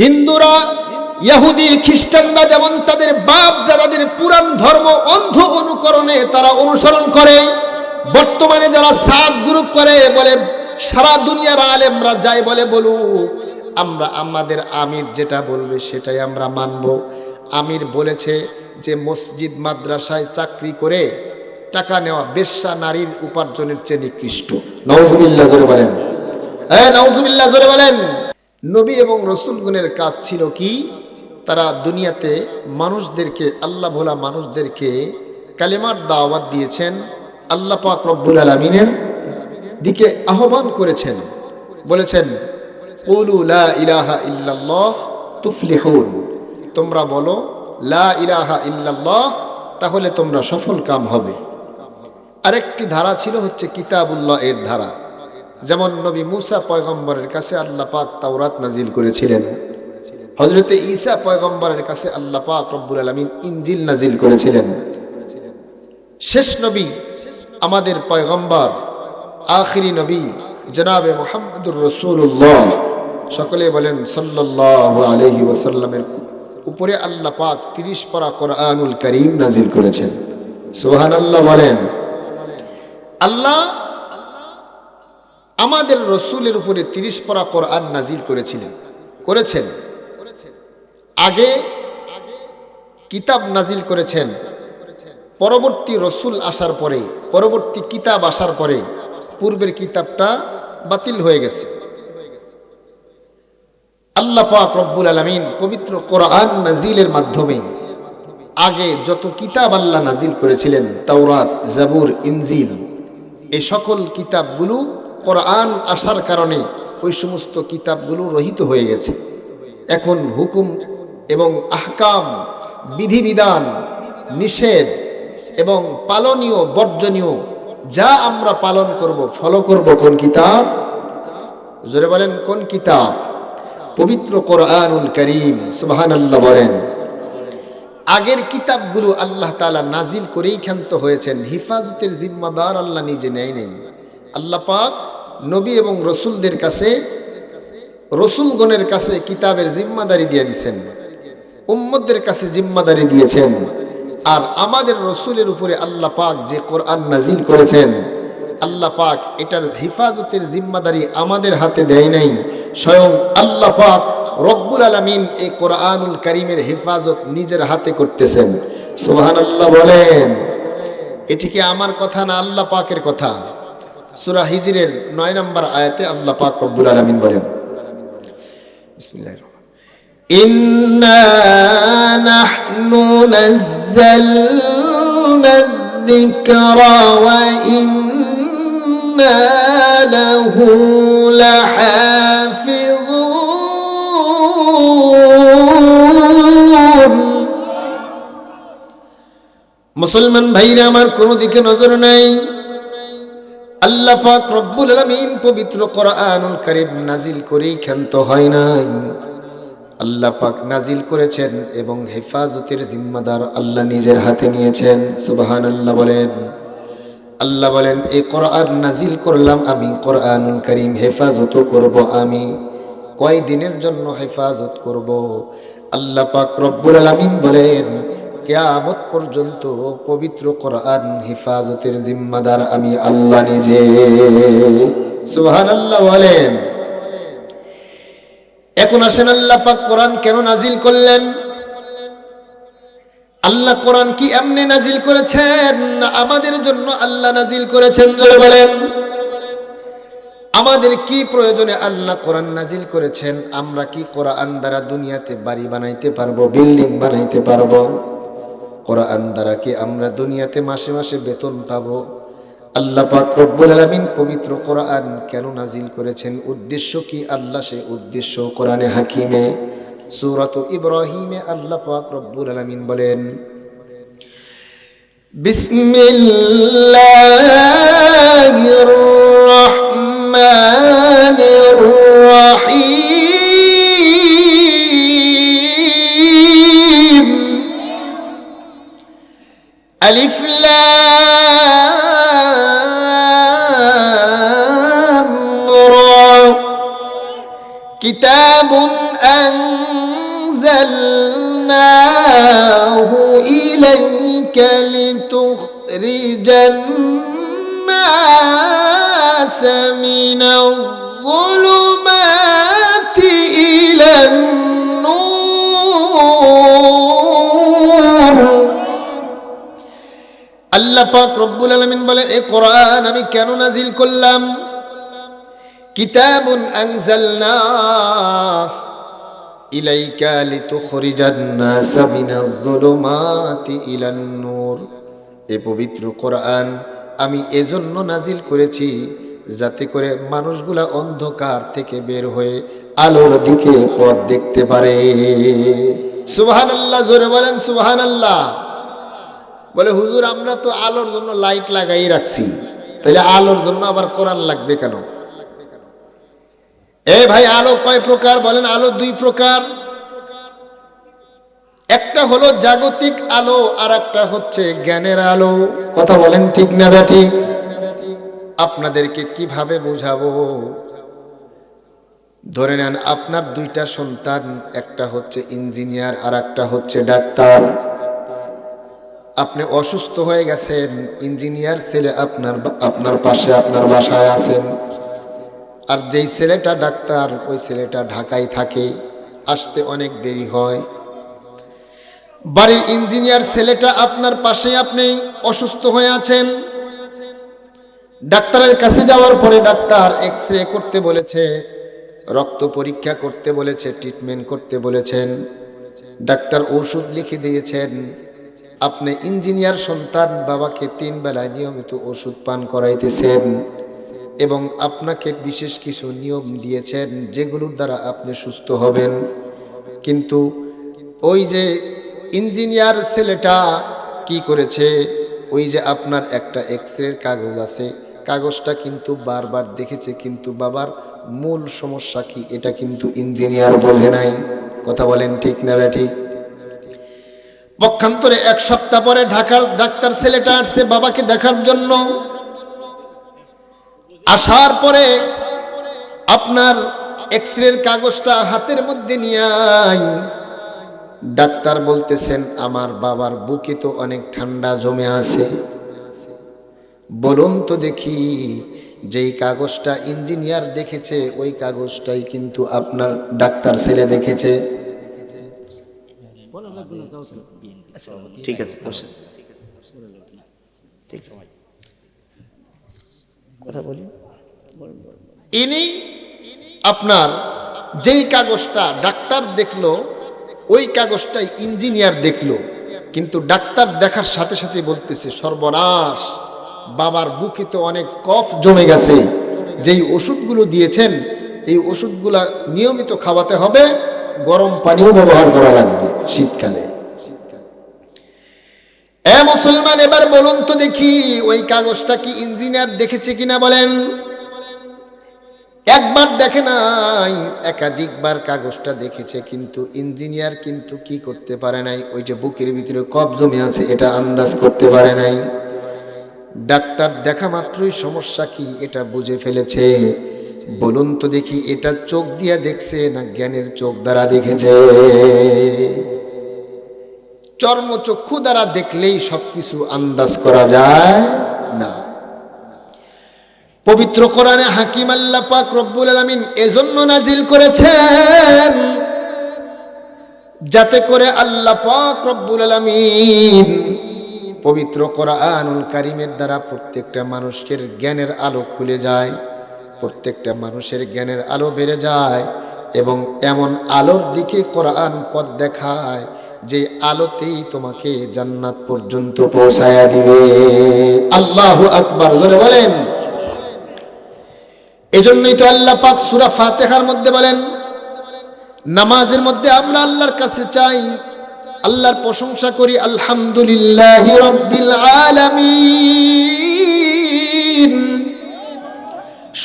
হিন্দুরা, ইহুদি, খ্রিস্টানরা যেমন তাদের বাপ দাদাদের পুরাণ ধর্ম অন্ধ অনুকরণে তারা অনুসরণ করে, বর্তমানে যারা সাত গ্রুপ করে বলে, সারা দুনিয়ার আলেমরা যাই বলে আমরা আমাদের আমির যেটা বলবে সেটাই আমরা মানব। আমির বলেছে যে মসজিদ, মাদ্রাসায় চাকরি করে টাকা নেওয়া বেশ্যা নারীর উপার্জনের চেয়ে নিকৃষ্ট। বলেন। হ্যাঁ নওজুবিল্লাহ, জোরে বলেন। নবী এবং রসুলগুনের কাজ ছিল কি? তারা দুনিয়াতে মানুষদেরকে, আল্লাহ ভোলা মানুষদেরকে কালেমার দাওয়াত দিয়েছেন, আল্লাহ পাক রব্বুল আলমিনের দিকে আহ্বান করেছেন। বলেছেন লা তোমরা বলো, লা তাহলে তোমরা সফল কাম হবে। আরেকটি ধারা ছিল হচ্ছে কিতাবুল্লাহ এর ধারা। যেমন নবী মুসা পয়গম্বরের কাছে আল্লাহ পাক তাওরাত নাজিল করেছিলেন। হজরতে ঈসা পয়গম্বরের কাছে আল্লাহ পাক রব্বুল আলমিন ইঞ্জিল নাজিল করেছিলেন। শেষ নবী আমাদের পয়গম্বর, আখিরি নবী জনাবে মোহাম্মদুর রসুল্লাহ সকলে বলেন আলহি ওসাল্লামের উপরে আল্লাহ পাক তিরিশ পারা কোরআনুল করিম নাজিল করেছেন। সুহান আল্লাহ বলেন, আল্লাহ আমাদের রসুলের উপরে তিরিশ পরা কোরআন নাজিল করেছিলেন। করেছেন? আগে কিতাব নাজিল করেছেন। পরবর্তী রসুল আসার পরে, পরবর্তী কিতাব আসার পরে পূর্বের কিতাবটা বাতিল হয়ে গেছে। আল্লাহ পাক রব্বুল আলমিন পবিত্র কোরআন নাজিলের মাধ্যমে আগে যত কিতাব আল্লাহ নাজিল করেছিলেন, তাওরাত, জাবুর, ইনজিল, এই সকল কিতাবগুলো কোরআন আসার কারণে ওই সমস্ত কিতাবগুলো রহিত হয়ে গেছে। এখন হুকুম এবং আহকাম, বিধিবিধান, নিষেধ এবং পালনীয়, বর্জনীয় যা আমরা পালন করব, ফলো করব কোন কিতাব? জোরে বলেন, কোন কিতাব? পবিত্র কোরআনুল করিম সুবাহান আল্লাহ বলেন। আগের কিতাবগুলো আল্লাহ তালা নাজিল করেই ক্ষান্ত হয়েছেন। হিফাজতের জিম্মাদার আল্লাহ নিজে নেয় নেই। আল্লাহ পাক নবী এবং রসুলদের কাছে, রসুলগণের কাছে কিতাবের জিম্মাদারি দিয়ে দিছেন। উম্মদের কাছে জিম্মাদারি দিয়েছেন। আর আমাদের রসুলের উপরে আল্লাহ পাক যে কোরআন নাজিল করেছেন, আল্লাহ পাক এটার হেফাজতের জিম্মাদারি আমাদের হাতে দেয় নাই। স্বয়ং আল্লাহ পাক রব্বুল আলমিন এই কোরআনুল করিমের হেফাজত নিজের হাতে করতেছেন। সোহান আল্লাহ বলেন এটিকে আমার কথা না আল্লাহ পাকের কথা? সুরা হিজরের নয় নম্বর আয়াতে আল্লাহ পাক রব্বুল আলমিন বলেন বিসমিল্লাহির রহমানির إنا نحن نزلنا الذكر وإنا له لحافظون মুসলমান ভাইরা আমার কোনো দিকে নজর নাই আল্লাহ রব্বুল আলামিন পবিত্র কোরআনুল কারীম নাজিল করেই ক্ষান্ত হয় নাই। আল্লাহ নাজিল করেছেন এবং হেফাজতের জিম্মাদার আল্লাহ নিজের হাতে নিয়েছেন। সুবহানাল্লাহ বলেন। আল্লাহ বলেন এই কোরআন নাজিল করলাম আমি, কোরআনুল করিম হেফাজত করব আমি। কয় দিনের জন্য হেফাজত করব? আল্লাহ পাক রব্বুল আলামিন বলেন কেয়ামত পর্যন্ত পবিত্র কোরআন হেফাজতের জিম্মাদার আমি আল্লাহ নিজে। সুবহানাল্লাহ বলেন। এখন আসেন আল্লাহ পাক কোরআন কেন নাজিল করলেন? আল্লাহ কোরআন কি এমনি নাজিল করেছেন আমাদের জন্য আল্লাহ নাজিল করেছেন? বলেন। আমাদের কি প্রয়োজনে আল্লাহ কোরআন নাজিল করেছেন? আমরা কি কোরআন দ্বারা দুনিয়াতে বাড়ি বানাইতে পারব, বিল্ডিং বানাইতে পারব? কোরআন দ্বারা কি আমরা দুনিয়াতে মাসে মাসে বেতন পাবো? আল্লাহ পাক রব্বুল আলামিন পবিত্র কোরআন কেন নাজিল করেছেন? উদ্দেশ্য কি আল্লাহ? সে উদ্দেশ্য কোরআনে হাকিমে, সূরাত ইব্রাহিমে আল্লাহ পাক রব্বুল আলামিন বলেন, বিসমিল্লাহির রহমানির ألف لام را. كتاب أنزلناه إليك لتخرج الناس من الظلمات إلى النار আল্লাহ পাক রব্বুল আলামিন বলেন এই কোরআন আমি কেন নাজিল করলাম? কিতাবুন আনজালনা ইলাইকা লিতুখরিজান নাস মিনাজ যুলুমাতি ইলান নূর। এই পবিত্র কোরআন আমি এজন্য নাজিল করেছি যাতে করে মানুষগুলা অন্ধকার থেকে বের হয়ে আলোর দিকে পথ দেখতে পারে। সুবহানাল্লাহ, জোরে বলেন সুবহানাল্লাহ। বলে, হুজুর, আমরা তো আলোর জন্য লাইট লাগাই রাখছি। তাহলে আলোর জন্য আবার কোরআন লাগবে কেন? এই ভাই, আলো কয় প্রকার? বলেন, আলো দুই প্রকার। একটা হলো জাগতিক আলো আর একটা হচ্ছে জ্ঞানের আলো। কথা বলেন ঠিক না ব্যাটি? আপনাদেরকে কীভাবে বোঝাবো? ধরে নেন, আপনার দুইটা সন্তান, একটা হচ্ছে ইঞ্জিনিয়ার আর একটা হচ্ছে ডাক্তার। আপনি অসুস্থ হয়ে গেছেন, ইঞ্জিনিয়ার ছেলে আপনার আপনার পাশে আপনার বাসায় আছেন। আর যেই ছেলেটা ডাক্তার, ওই ছেলেটা ঢাকায় থাকে, আসতে অনেক দেরি হয়। বাড়ির ইঞ্জিনিয়ার ছেলেটা আপনার পাশে আপনি অসুস্থ হয়ে আছেন। ডাক্তারের কাছে যাওয়ার পরে ডাক্তার এক্স রে করতে বলেছে, রক্ত পরীক্ষা করতে বলেছে ট্রিটমেন্ট করতে বলেছেন। ডাক্তার ওষুধ লিখে দিয়েছেন। আপনি ইঞ্জিনিয়ার সন্তান বাবাকে তিন বেলায় নিয়মিত ওষুধ পান করাইতেছেন এবং আপনাকে বিশেষ কিছু নিয়ম দিয়েছেন যেগুলোর দ্বারা আপনি সুস্থ হবেন। কিন্তু ওই যে ইঞ্জিনিয়ার ছেলেটা কি করেছে? ওই যে আপনার একটা এক্স কাগজ আছে। কাগজটা কিন্তু বারবার দেখেছে, কিন্তু বাবার মূল সমস্যা কি? এটা কিন্তু ইঞ্জিনিয়ার বোঝে নাই। কথা বলেন ঠিক না ঠিক? পক্ষান্তরে এক সপ্তাহ পরে ঢাকার ডাক্তার ছেলেটা আসছে বাবাকে দেখার জন্য। আসার পরে আপনার এক্স রের কাগজটা হাতের মধ্যে নিয়ে ডাক্তার বলতেছেন, আমার বাবার বুকে তো অনেক ঠান্ডা জমে আছে। বলুন তো দেখি, যেই কাগজটা ইঞ্জিনিয়ার দেখেছে, ওই কাগজটাই কিন্তু আপনার ডাক্তার ছেলে দেখেছে। ঠিক আছে বসে ঠিক আছে। কথা বলি? ইনি আপনার যেই কাগজটা ডাক্তার দেখল ওই কাগজটাই ইঞ্জিনিয়ার দেখল। কিন্তু ডাক্তার দেখার সাথে সাথে বলতেছে সর্বনাশ বাবার বুকে তো অনেক কফ জমে গেছে। যেই ওষুধগুলো দিয়েছেন এই ওষুধগুলা নিয়মিত খাওয়াতে হবে গরম পানিও ব্যবহার করা লাগবে। শীতকালে। এ মুসলমান, এবার বলুন তো দেখি, ওই কাগজটা কি ইঞ্জিনিয়ার দেখেছে কিনা বলেন? একবার দেখে নাই, একাধিকবার কাগজটা দেখেছে, কিন্তু ইঞ্জিনিয়ার কিন্তু কি করতে পারে নাই? ওই যে বুকের ভিতরে কব জমে আছে, এটা আন্দাজ করতে পারে নাই। ডাক্তার দেখা মাত্রই সমস্যা কি, এটা বুঝে ফেলেছে। বলুন তো দেখি, এটা চোখ দিয়া দেখছে না জ্ঞানের চোখ দ্বারা দেখেছে? চর্মচক্ষু দ্বারা দেখলেই সবকিছু আন্দাজ করা যায় না। পবিত্র কোরআনে হাকিম আল্লাহ পাক রব্বুল আলামিন এজন্য নাজিল করেছেন, যাতে করে আল্লাহ পাক রব্বুল আলামিন পবিত্র কোরআনুল কারিমের দ্বারা প্রত্যেকটা মানুষের জ্ঞানের আলো খুলে যায়। প্রত্যেকটা মানুষের জ্ঞানের আলো বেড়ে যায় এবং এমন আলোর দিকে কোরআন পথ দেখায় যে আলোতেই তোমাকে জান্নাত পর্যন্ত পৌঁছায়া দিবে। আল্লাহু আকবার, জোরে বলেন। এজন্যই তো আল্লাহ পাক সূরা ফাতিহার মধ্যে বলেন, নামাজের মধ্যে আমরা আল্লাহর কাছে চাই, আল্লাহর প্রশংসা করি, আলহামদুলিল্লাহ রব্বিল আলামিন।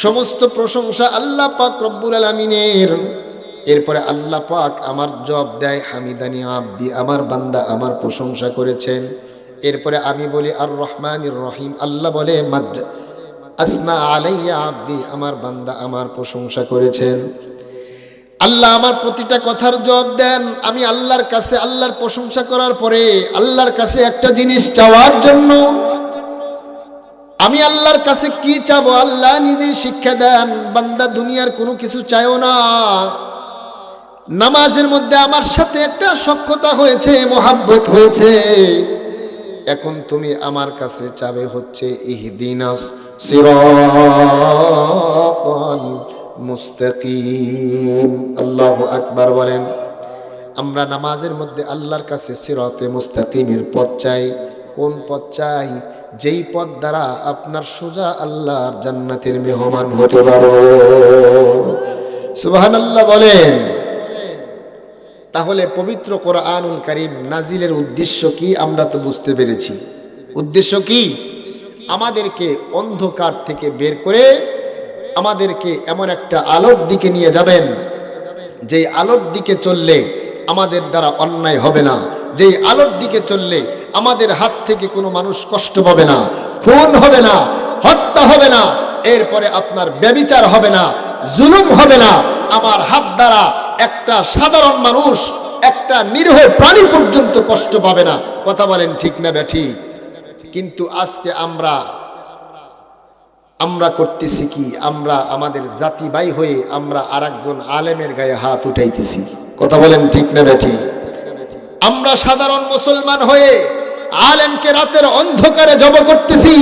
সমস্ত প্রশংসা আল্লাহ পাক রব্বুল আলামিনের। এরপরে আল্লাহ পাক আমার জব দেয় হামিদানি আব্দি আমার বান্দা আমার প্রশংসা করেছেন। এরপরে আমি বলি আর রহমানির রহিম। আল্লাহ বলে মাজ আসনা আলাইয়া আব্দি। আমার বান্দা আমার প্রশংসা করেছেন। আল্লাহ আমার প্রতিটা কথার জবাব দেন। আমি আল্লাহর কাছে আল্লাহর প্রশংসা করার পরে আল্লাহর কাছে একটা জিনিস চাওয়ার জন্য আমি আল্লাহর কাছে কি চাবো? আল্লাহ নিজেই শিক্ষা দেন। বান্দা দুনিয়ার কোনো কিছু চায়ও না। নামাজের মধ্যে আমার সাথে একটা সক্ষতা হয়েছে, মোহাব্বত হয়েছে। এখন তুমি আমার কাছে চাবে হচ্ছে ইহদিনাস সিরাতাল মুস্তাকিম। আল্লাহু আকবার বলেন, আমরা নামাজের মধ্যে আল্লাহর কাছে সিরাতে মুস্তাকিমের পথ চাই। কোন পথ চাই? যেই পথ দ্বারা আপনার সোজা আল্লাহর জান্নাতের মেহমান হতে পারো সুবহানাল্লাহ বলেন। তাহলে পবিত্র কোরআনুল করিম নাজিলের উদ্দেশ্য কি আমরা তো বুঝতে পেরেছি। উদ্দেশ্য কি? আমাদেরকে অন্ধকার থেকে বের করে আমাদেরকে এমন একটা আলোর দিকে নিয়ে যাবেন, যেই আলোর দিকে চললে আমাদের দ্বারা অন্যায় হবে না। যেই আলোর দিকে চললে আমাদের হাত থেকে কোনো মানুষ কষ্ট পাবে না, খুন হবে না, হত্যা হবে না, এরপরে আপনার ব্যবিচার হবে না, জুলুম হবে না। আমার হাত দ্বারা একটা সাধারণ মানুষ একটা নিরীহ প্রাণী পর্যন্ত কষ্ট পাবে না। কথা বলেন ঠিক না ব্যাঠি কিন্তু আজকে আমরা আমরা করতেছি কি? আমরা আমাদের জাতি বাই হয়ে আমরা আরেকজন আলেমের গায়ে হাত উঠাইতেছি। কথা বলেন ঠিক না ব্যাঠি আমরা সাধারণ মুসলমান হয়ে আলেমকে রাতের অন্ধকারে জব করতেছি।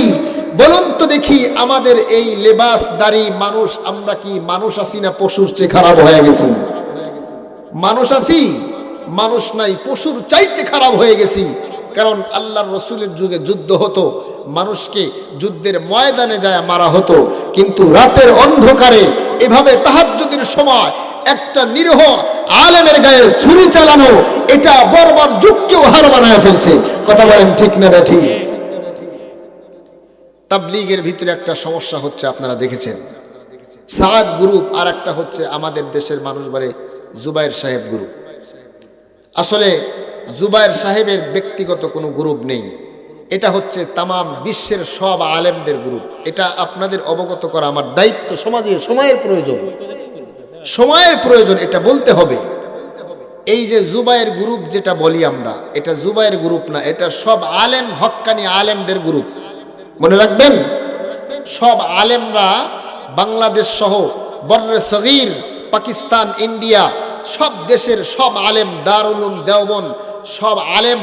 বলুন তো দেখি আমাদের এই লেবাসদারি মানুষ, আমরা কি মানুষ আছি না পশুর চেয়ে খারাপ হয়ে গেছি? মানুষ আছি, মানুষ নাই, পশুর চাইতে খারাপ হয়ে গেছি। কারণ আল্লাহর রসুলের যুগে যুদ্ধ হতো, মানুষকে যুদ্ধের ময়দানে যায় মারা হতো। কিন্তু রাতের অন্ধকারে এভাবে তাহাজ্জুদের সময় একটা নিরহ আলেমের গায়ে ছুরি চালানো, এটা বর্বর যুগকেও হার বানায় ফেলছে। কথা বলেন ঠিক না ব্যাঠি তাবলিগের ভিতরে একটা সমস্যা হচ্ছে, আপনারা দেখেছেন। সাদ গ্রুপ আর একটা হচ্ছে আমাদের দেশের মানুষ বলে জুবাইর সাহেব গ্রুপ। আসলে জুবাইর সাহেবের ব্যক্তিগত কোনো গ্রুপ নেই। এটা হচ্ছে তামাম বিশ্বের সব আলেমদের গ্রুপ। এটা আপনাদের অবগত করা আমার দায়িত্ব, সমাজের, সময়ের প্রয়োজন। সময়ের প্রয়োজন, এটা বলতে হবে। এই যে জুবাইয়ের গ্রুপ যেটা বলি আমরা, এটা জুবাইয়ের গ্রুপ না, এটা সব আলেম, হক্কানি আলেমদের গ্রুপ। মনে রাখবেন? সব আলেমরা বাংলাদেশ সহ, বর্রে সগির, পাকিস্তান, ইন্ডিয়া, সব দেশের সব আলেম দারুলুম দেওবন সব আলেম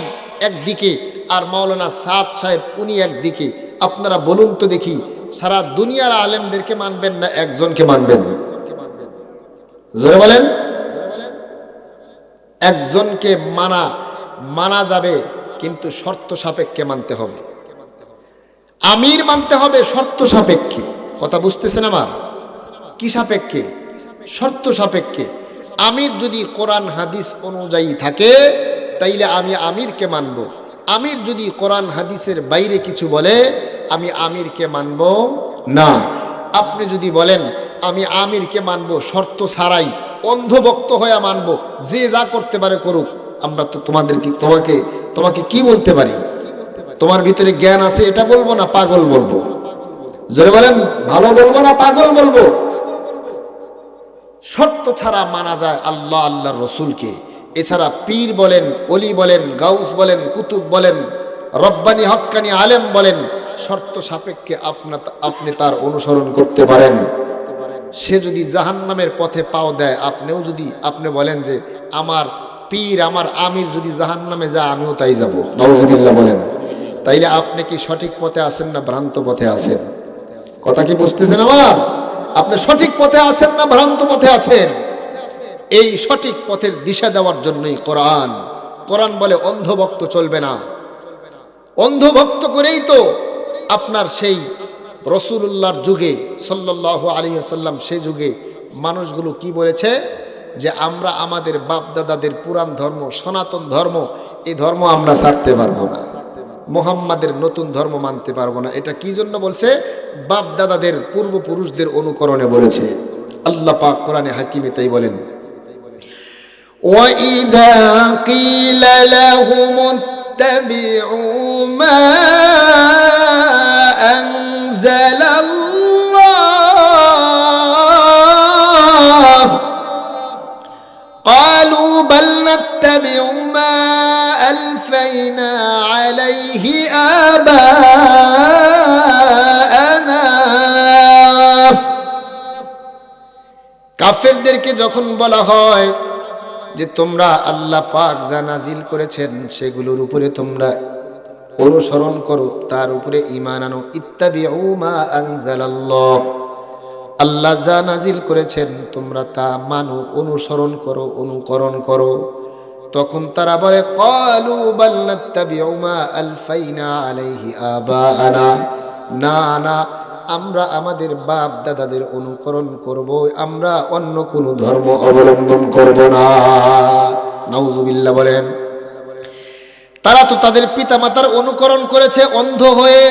একদিকে, আর মাওলানা সাদ সাহেব উনি একদিকে। আপনারা বলুন তো দেখি, সারা দুনিয়ার আলেমদেরকে মানবেন না একজনকে মানবেন? জোরে বলেন। একজনকে মানা মানা যাবে, কিন্তু শর্ত সাপেক্ষে মানতে হবে। আমির মানতে হবে শর্ত সাপেক্ষে। কথা বুঝতেছেন আমার? কি সাপেক্ষে? শর্ত সাপেক্ষে। আমির যদি কোরআন, হাদিস অনুযায়ী থাকে, তাইলে আমি আমিরকে মানব। আমির যদি কোরআন, হাদিসের বাইরে কিছু বলে, আমি আমিরকে মানব না। আপনি যদি বলেন, আমি আমিরকে মানব, শর্ত ছাড়াই, অন্ধভক্ত হয়ে মানব, যে যা করতে পারে করুক, আমরা তো তোমাদের কি তোমাকে তোমাকে কি বলতে পারি? তোমার ভিতরে জ্ঞান আছে, এটা বলব না পাগল বলব? জোরে বলেন, ভালো বলব না পাগল বলব? শর্ত ছাড়া মানা যায় আল্লাহ আল্লাহ রসুলকে। এছাড়া পীর বলেন অলি বলেন, গাউস বলেন, কুতুব বলেন, রব্বানি হক্কানি আলেম বলেন শর্ত সাপেক্ষে আপনা আপনি তার অনুসরণ করতে পারেন। সে যদি জাহান্নামের পথে পাও দেয়, আপনিও যদি আপনি বলেন যে, আমার পীর, আমার আমির যদি জাহান্নামে যায়, আমিও তাই যাব। নওয়াজুবিল্লাহ বলেন। তাইলে আপনি কি সঠিক পথে আছেন না ভ্রান্ত পথে আছেন? কথা কি বুঝতেছেন আমার? আপনি সঠিক পথে আছেন না ভ্রান্ত পথে আছেন? এই সঠিক পথের দিশা দেওয়ার জন্যই কোরআন। কোরআন বলে অন্ধভক্ত চলবে না। অন্ধভক্ত করেই তো আপনার সেই রসুল্লাহর যুগে সাল্লাহ আলী সাল্লাম সেই যুগে মানুষগুলো কি বলেছে যে আমরা আমাদের বাপ দাদাদের পুরাণ ধর্ম সনাতন ধর্ম এই ধর্ম আমরা ছাড়তে পারবো না মোহাম্মদের নতুন ধর্ম মানতে পারবো না এটা কি জন্য বলছে বাপ দাদাদের পূর্বপুরুষদের অনুকরণে বলেছে আল্লাহ পাক কোরআনে হাকিমে তাই বলেন وإذا قيل لهم اتبعوا ما কাফেরদেরকে যখন বলা হয় যে তোমরা আল্লাহ পাক যা নাজিল করেছেন সেগুলোর উপরে তোমরা অনুসরণ করো, তার উপরে ঈমান আনো। আনজালাল্লাহ। আল্লাহ যা নাজিল করেছেন, তোমরা তা মানো, অনুসরণ করো, অনুকরণ করো। তখন তারা বলে, কালু বাল্লাত্তাবিউমা আলফাইনা আলাইহি না না, আমরা আমাদের বাপ দাদাদের অনুকরণ করব, আমরা অন্য কোনো ধর্ম অবলম্বন করব না। নাউজুবিল্লাহ বলেন তারা তো তাদের পিতামাতার অনুকরণ করেছে, অন্ধ হয়ে।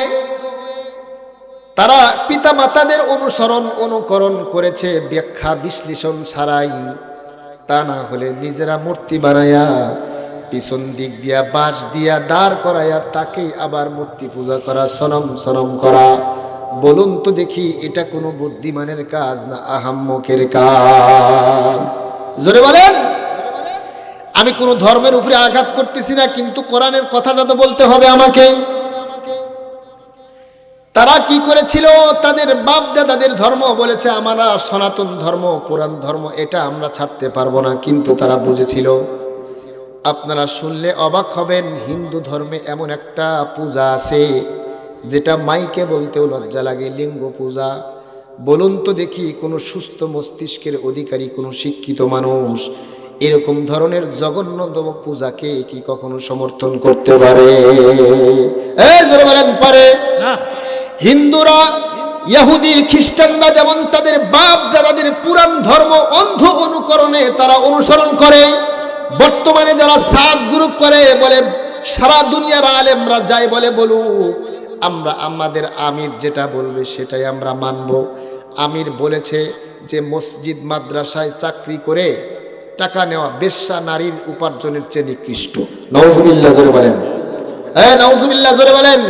তারা পিতামাতাদের অনুসরণ, অনুকরণ করেছে, ব্যাখ্যা, বিশ্লেষণ ছাড়াই। তা না হলে নিজেরা মূর্তি বানায়া, পিছন দিক দিয়া, বাঁশ দিয়া দাঁড় করায়া, তাকেই আবার মূর্তি পূজা করা, সনম সনম করা। বলুন তো দেখি, এটা কোনো বুদ্ধিমানের কাজ না আহাম্মকের কাজ? জোরে বলেন। আমি কোনো ধর্মের উপরে আঘাত করতেছি না, কিন্তু কোরআনের কথাটা তো বলতে হবে আমাকে। তারা কি করেছিল? তাদের বাপ দাদাদের ধর্ম বলেছে, আমরা সনাতন ধর্ম পুরাণ ধর্ম, এটা আমরা ছাড়তে পারব না। কিন্তু তারা বুঝেছিল, আপনারা শুনলে অবাক হবেন, হিন্দু ধর্মে এমন একটা পূজা আছে, যেটা মাইকে বলতেও লজ্জা লাগে, লিঙ্গ পূজা। বলুন তো দেখি, কোনো সুস্থ মস্তিষ্কের অধিকারী, কোনো শিক্ষিত মানুষ এরকম ধরনের জঘন্যতম পূজাকে কি কখনো সমর্থন করতে পারে? বলেন পারে। হিন্দুরা ইহুদি খ্রিস্টানরা যেমন তাদের বাপ দাদাদের পুরাণ ধর্ম অন্ধ অনুকরণে তারা অনুসরণ করে বর্তমানে যারা সাত গ্রুপ করে বলে সারা দুনিয়ার আলেমরা যাই বলে বলুক আমরা আমাদের আমির যেটা বলবে সেটাই আমরা মানব। আমির বলেছে যে মসজিদ মাদ্রাসায় চাকরি করে টাকা নেওয়া বেশ্যা নারীর উপার্জনের চেয়ে নিকৃষ্ট। নওজুবিল্লা জোরে বলেন। হ্যাঁ নওজুবিল্লা জোরে বলেন।